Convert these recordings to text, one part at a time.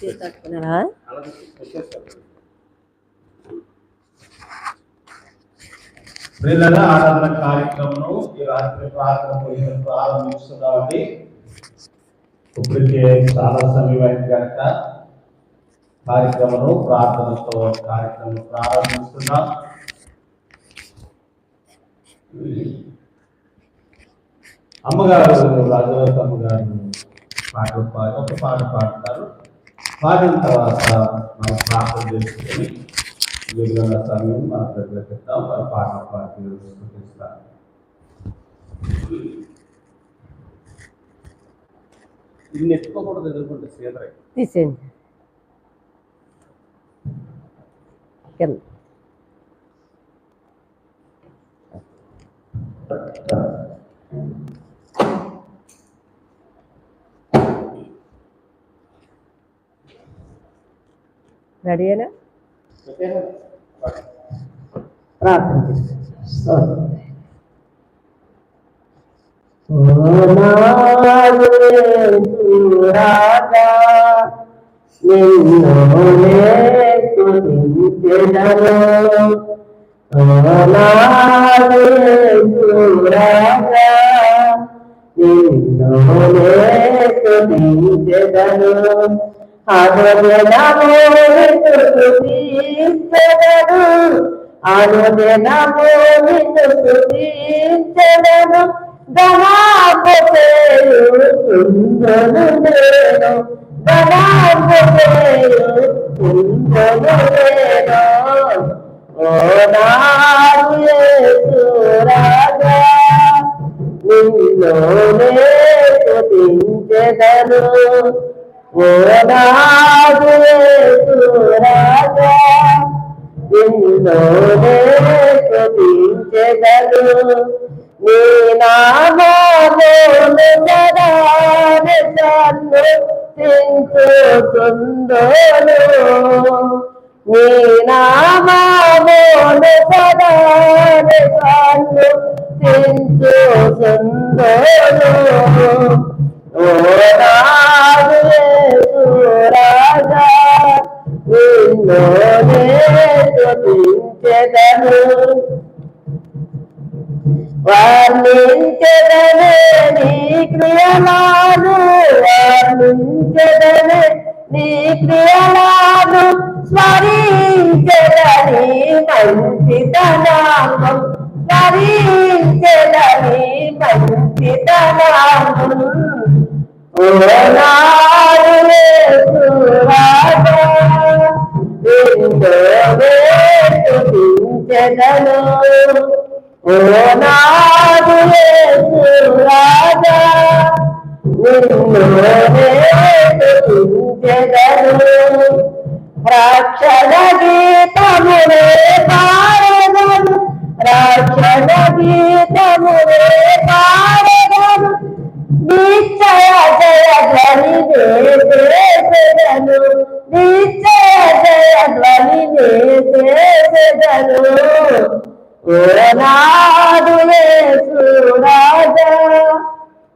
చేసి తట్టుకున్నారా ఆరాధన కార్యక్రమం ఈ రాత్రి ప్రార్థన ప్రారంభిస్తుంది కాబట్టి ఇప్పటికే చాలా సమయమైంది కనుక కార్యక్రమం ప్రార్థనతో కార్యక్రమం ప్రారంభిస్తున్నాం. అమ్మగారు రాజవతి అమ్మగారు పాటలు ఒక పాట పాడతారు. పాడిన తర్వాత మనం ప్రార్థన చేసుకొని మిగిలిన సమయం మన ప్రజలకు ఇద్దాం వారి పాట పాడి స్థుతిస్తారు ఇది ఎత్తుకోకూడదు ఎదుర్కొంటే సీదరై తీసేయండి కింద రెడీనా ప్రార్థన. చేస్తాం రాజా నిన్ను స్తుతించెదను రాజా నిన్ను స్తుతించెదను అనుదినము స్తుతించెదను నేను ఓ నాడు రాజా స్తుతించెదను ఓ నీ నామోను సదాని సన్ను సించుతుందోను నీ నామోను సదాని సన్ను స్తుతించెదను ఓ నాడు యేసు రాజా నిన్ను స్తుతించెదను రక్షణ గీతమునే పాడగను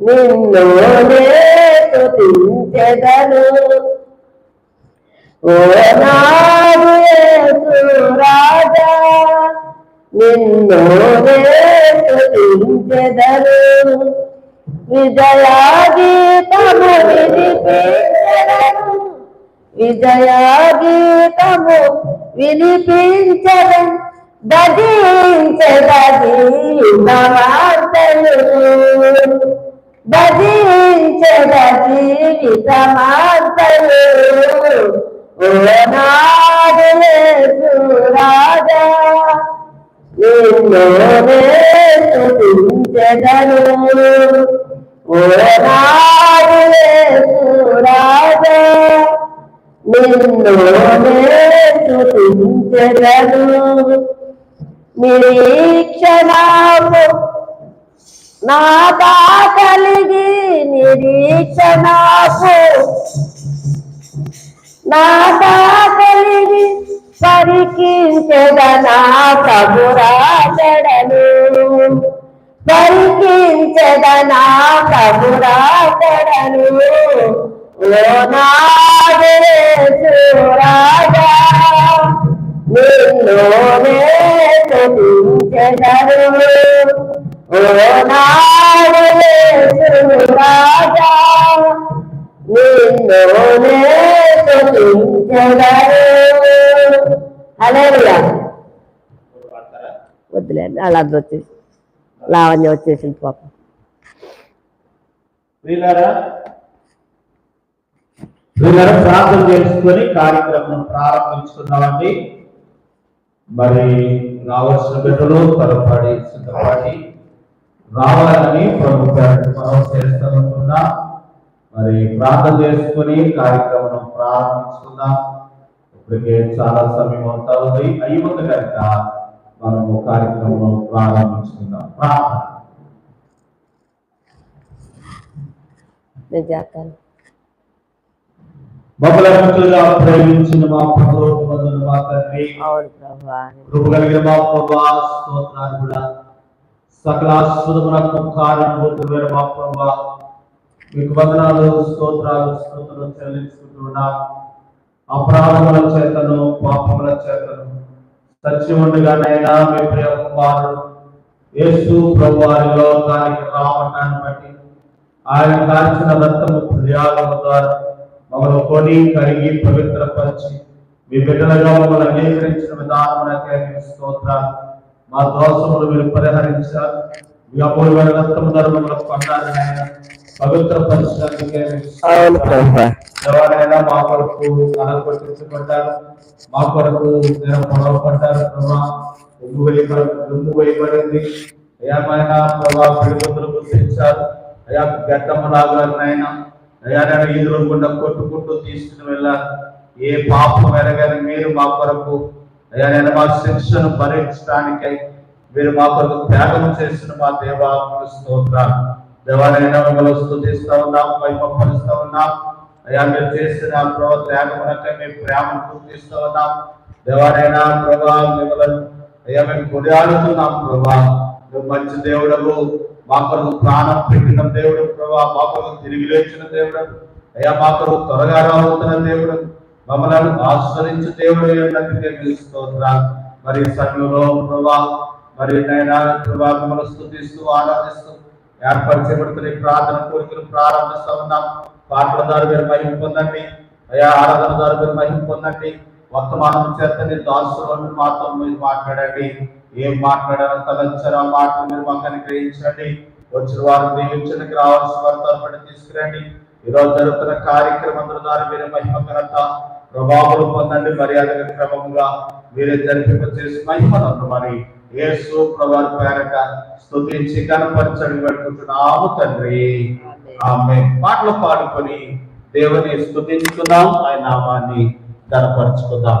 నిన్ను స్తుతించెదను. ఓనాడు యేసు రాజా నిన్ను స్తుతించెదను. విజయా గీతము వినిపించదను. విజయా గీతము వినిపించదను భజించదీతమార్తలు భజించదీతమార్తలు ఓనాడు యేసు రాజా నిన్నునే స్తుతించెదను ఓనాడు యేసు రాజా నిన్నునే నిరీక్షణము నాదా కలిగి నిరీక్షణాపు నాదా కలిగి పరికించదనా కబురాడను పరికించదనా కబురాడను ఓ నాదే చూరాజా నిన్నోనే తొలించదను వద్దులేండి అలా వచ్చేసి లావణ్య వచ్చేసింది పాపం. ప్రియులారా ప్రార్థన చేసుకొని కార్యక్రమం ప్రారంభించుకున్నామండి మరి రావాల్సిన బిడ్డలు త్వరపడి సిద్ధపడి రావాలని ప్రభు మనం మరి ప్రార్థన చేసుకొని కార్యక్రమం ప్రారంభించుకుందాం. ఇప్పటికే చాలా సమయం అవుతా ఉంది. అయ్యింది కనుక మనము కార్యక్రమం ప్రారంభించుకుందాం. ప్రార్థన. ప్రేమించిన మా ప్రభుత్వం మా తండ్రి. కృప కలిగిన మా ప్రభా స్తోత్రాలు కూడా సకల ఆశ్రదములకు కారణభూతమైన మా ప్రభా మీకు వందనాలు స్తోత్రాలు స్తోత్రం చెల్లించుకుంటున్నా. అపరాధముల చేతను పాపముల చేతను సత్యముండగానైనా మీ ప్రియ కుమారుడు యేసు ప్రభు వారి లోకానికి రావటాన్ని బట్టి ఆయన కాల్చిన రక్తము ప్రయాగము ద్వారా మమ్మల్ని కొని కరిగి పవిత్రపరిచి మీ బిడ్డలుగా మమ్మల్ని అంగీకరించిన విధానమునకే స్తోత్రాలు. మా దోషములు మీరు పరిహరించారు మీ అమూల్యమైన రక్తము కొన్నారు నాయన. ప్రభా. ఎవరైనా మా కొరకు మా కొరకు నేను పొడవబడ్డారు ప్రభా. ఉమ్ము వేయబడి ఉమ్ము వేయబడింది ఏమైనా ప్రభా గుర్తించారు. అయా గడ్డమ్మ నాగులైనా అయా నేను ఈదుల గుండా కొట్టుకుంటూ తీసుకుని వెళ్ళాను ఏ పాపం ఎరగని మీరు మా కొరకు అయ్యా నేను మా శిక్షను భరించడానికై మీరు మా కొరకు త్యాగం చేసిన మా దేవా స్తోత్రాలు. దేవాలైనా మిమ్మల్ని స్థుతిస్తా ఉన్నాం వైపరుస్తూ ఉన్నాం. అయ్యా మీరు చేసిన ప్రభావ త్యాగమునకై మీ ప్రేమను గుర్తిస్తూ ఉన్నాం. దేవాలైనా ప్రభా మిమ్మల్ని అయ్యా మేము కొనియాడుతున్నాం ప్రభా నువ్వు మంచి దేవుడవు మా కొరకు ప్రాణం పెట్టిన దేవుడు ప్రభా మా కొరకు తిరిగి లేచిన దేవుడు. అయ్యా మా కొరకు త్వరగా రావుతున్న దేవుడు. మమ్మల్ని ఆశ్రయించు దేవుడు స్తోత్రాలు మరి సంఘంలో ప్రభా మరి నైనా ప్రభా ఆరాధిస్తూ ఏర్పరచబడుతున్న ప్రార్థన కోరికలు ప్రారంభిస్తా ఉన్నాం. పాటలదారు మీరు మహిమ పొందండి. అయా ఆరాధన మీరు మహిమ పొందండి. వర్తమానం చేత నీ దాసులను మాతో మీరు మాట్లాడండి. ఏం మాట్లాడారో తలంచారో మాట మాటలు మీరు మాకు అనుగ్రహించండి. వచ్చిన వారు దీవించడానికి రావాల్సిన వారు తరపున తీసుకురండి. ఈ రోజు జరుగుతున్న కార్యక్రమం ద్వారా మీరు మహిమ ఘనత ప్రభావం పొందండి మర్యాద క్రమంగా మీరే జరిపింప చేసి మహిమను మరి యేసు ప్రభావ పేరట స్థుతించి కనపరచడం పెట్టుకుంటున్నాము తండ్రి. ఆమె పాటలు పాడుకొని దేవుని స్థుతించుకుందాం ఆయన నామాన్ని కనపరుచుకుందాం.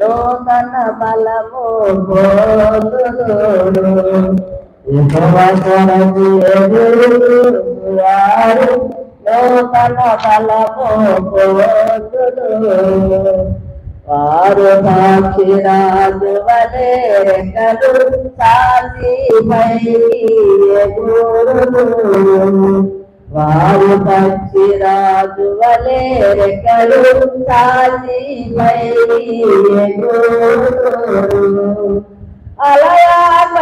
నూతన బలము పొందుదుడు. యెహోవా కొరకు ఎదురుచూచువాడు నూతన బలము పొందుదుడు. వారు సాక్షిరాజు వలె రెక్కలు సాసి వారు పక్షిరాజు వలె రెక్కలు సాసి అలయాక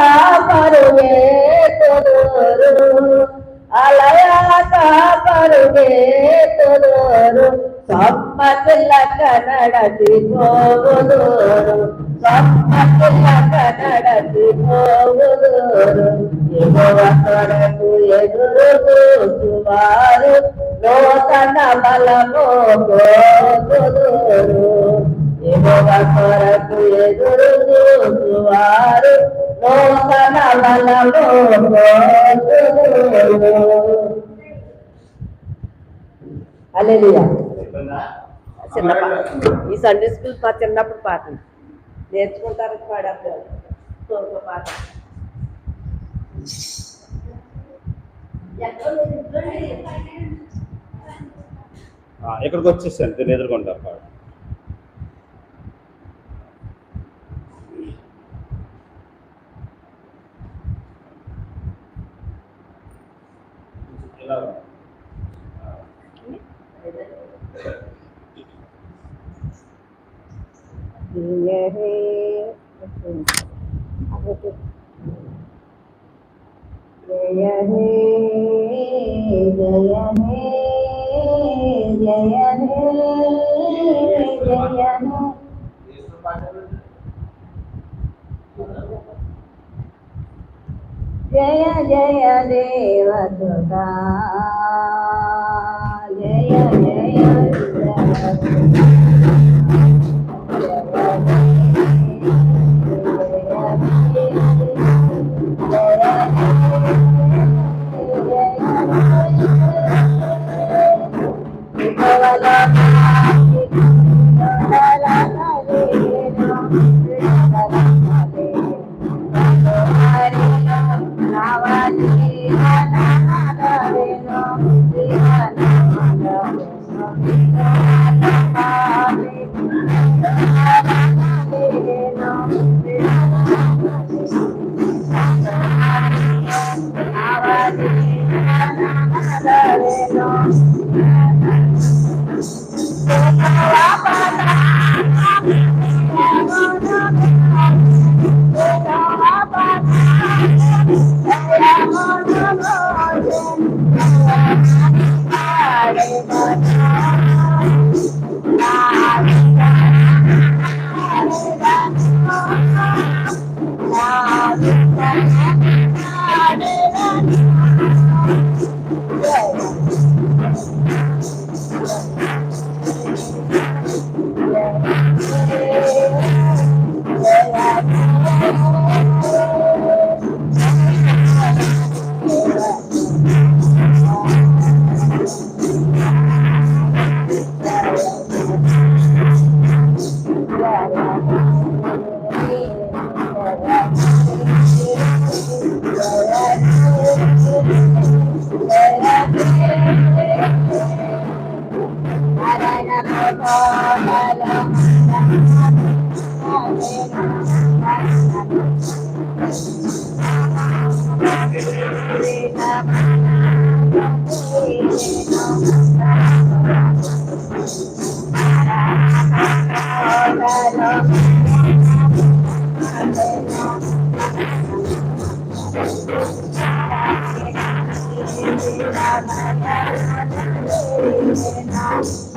పరుగే తొలరు అలయాక పరుగే తొలరు సమ్మతిలక కనడతి పోవులు సమ్మతిలక కనడతి పోవులు ఎగువ కొరకు ఎదురు చూసువారు నూతన బలము పోదురు ఎగువ కొరకు ఎదురు చూసువారు నూతన బలము పోదురు అల్లెలుయా. చిన్న ఈ సండే స్కూల్ చిన్నప్పుడు పాట నేర్చుకుంటారు పాడారు పాట ఇక్కడికి వచ్చేసాను దీన్ని ఎదుర్కొంటా పాడు ఇలా yeah. Jai Jai Jai Jai Jai Jai Jai Jai Jai Jai Jai Jai Jai Jai Jai Jai Thank you. Jesus.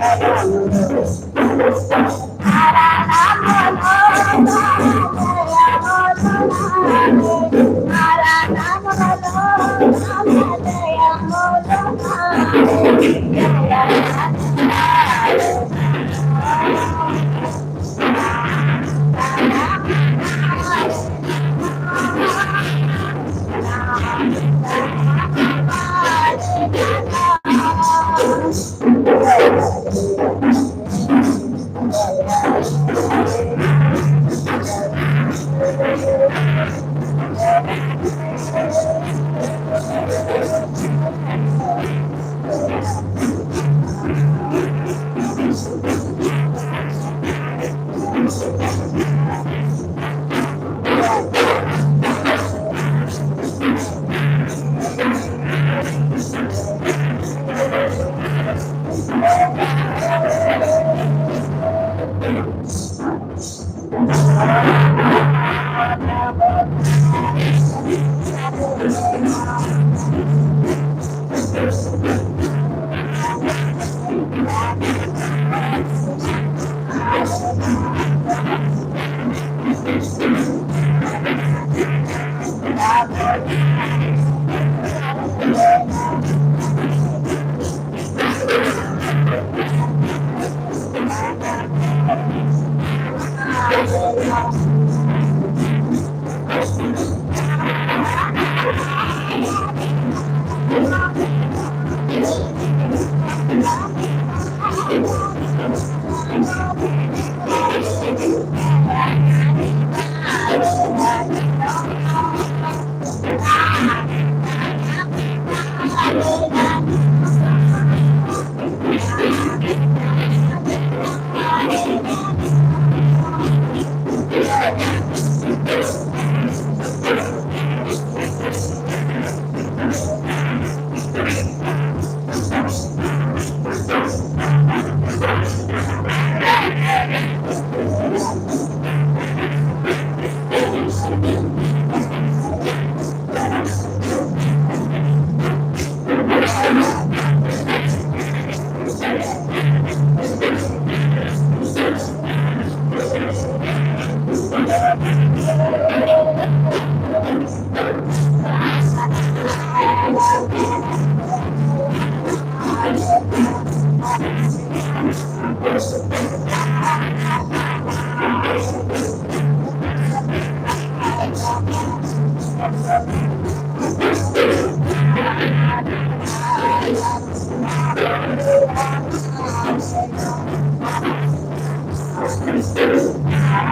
Yeah.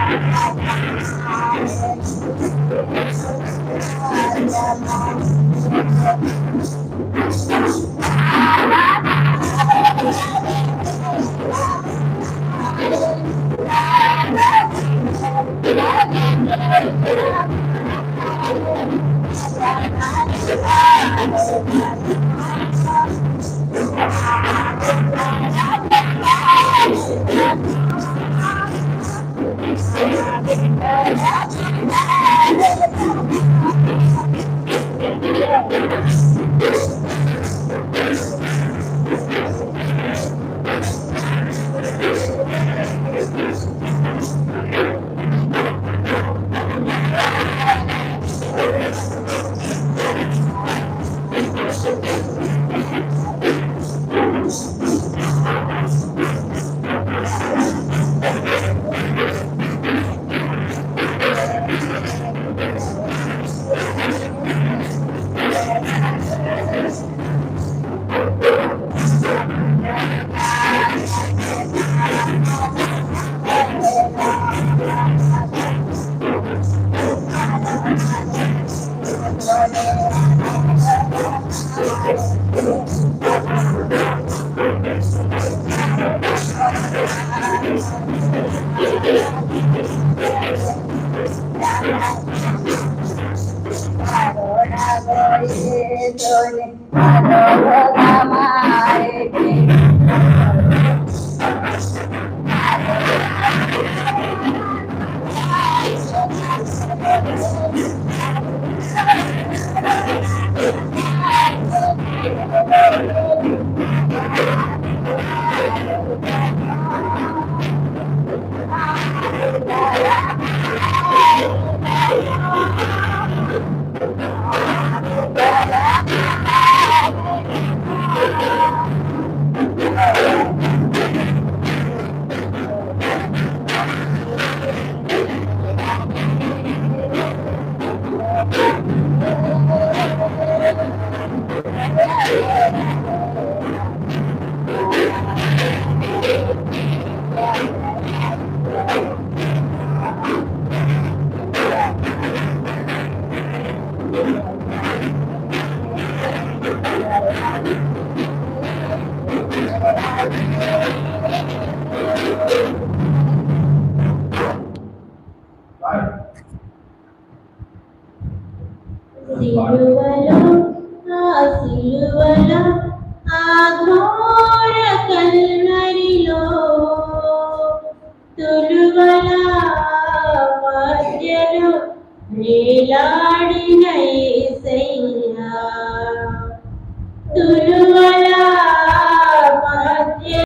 Thank you. es, Oh, my God.